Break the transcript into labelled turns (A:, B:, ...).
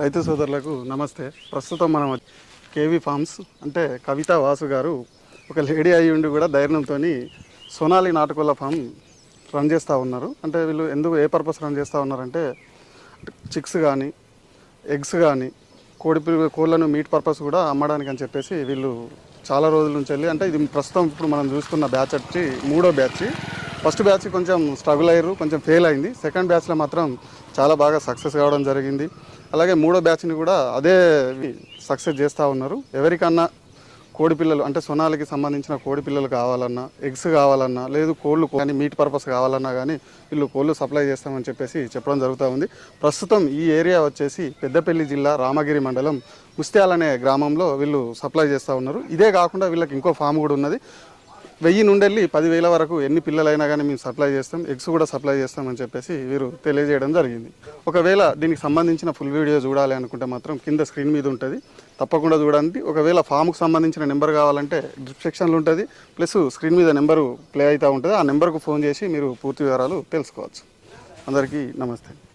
A: రైతు సోదరులకు నమస్తే. ప్రస్తుతం మనం కేవీ ఫార్మ్స్ అంటే కవిత వాసు గారు ఒక లేడీ అయి ఉండి కూడా ధైర్యంతో సోనాలి నాటుకోళ్ళ ఫామ్ రన్ చేస్తూ ఉన్నారు. అంటే వీళ్ళు ఎందుకు ఏ పర్పస్ రన్ చేస్తూ ఉన్నారంటే చిక్స్ కానీ ఎగ్స్ కానీ కోడి కోళ్ళను మీట్ పర్పస్ కూడా అమ్మడానికి అని చెప్పేసి వీళ్ళు చాలా రోజుల నుంచి వెళ్ళి అంటే ఇది ప్రస్తుతం ఇప్పుడు మనం చూస్తున్న బ్యాచ్ వచ్చి మూడో బ్యాచ్. ఫస్ట్ బ్యాచ్ కొంచెం స్ట్రగుల్ అయ్యారు కొంచెం ఫెయిల్ అయింది. సెకండ్ బ్యాచ్లో మాత్రం చాలా బాగా సక్సెస్ కావడం జరిగింది. అలాగే మూడో బ్యాచ్ని కూడా అదే సక్సెస్ చేస్తూ ఉన్నారు. ఎవరికన్నా కోడి పిల్లలు అంటే సొనాలకి సంబంధించిన కోడి పిల్లలు కావాలన్నా ఎగ్స్ కావాలన్నా లేదు కోళ్ళు కానీ మీట్ పర్పస్ కావాలన్నా కానీ వీళ్ళు కోళ్ళు సప్లై చేస్తామని చెప్పేసి చెప్పడం జరుగుతూ ఉంది. ప్రస్తుతం ఈ ఏరియా వచ్చేసి పెద్దపల్లి జిల్లా రామగిరి మండలం ముస్త్యాల్ అనే గ్రామంలో వీళ్ళు సప్లై చేస్తూ ఉన్నారు. ఇదే కాకుండా వీళ్ళకి ఇంకో ఫామ్ కూడా ఉన్నది. వెయ్యి నుండి వెళ్ళి పదివేల వరకు ఎన్ని పిల్లలైనా కానీ మేము సప్లై చేస్తాం ఎగ్స్ కూడా సప్లై చేస్తామని చెప్పేసి వీరు తెలియజేయడం జరిగింది. ఒకవేళ దీనికి సంబంధించిన ఫుల్ వీడియో చూడాలి అనుకుంటే మాత్రం కింద స్క్రీన్ మీద ఉంటుంది. తప్పకుండా చూడండి. ఒకవేళ ఫామ్కు సంబంధించిన నెంబర్ కావాలంటే డిస్క్రిప్షన్లో ఉంటుంది. ప్లస్ స్క్రీన్ మీద నెంబరు ప్లే అవుతూ ఉంటుంది. ఆ నెంబర్కు ఫోన్ చేసి మీరు పూర్తి వివరాలు తెలుసుకోవచ్చు. అందరికీ నమస్తే.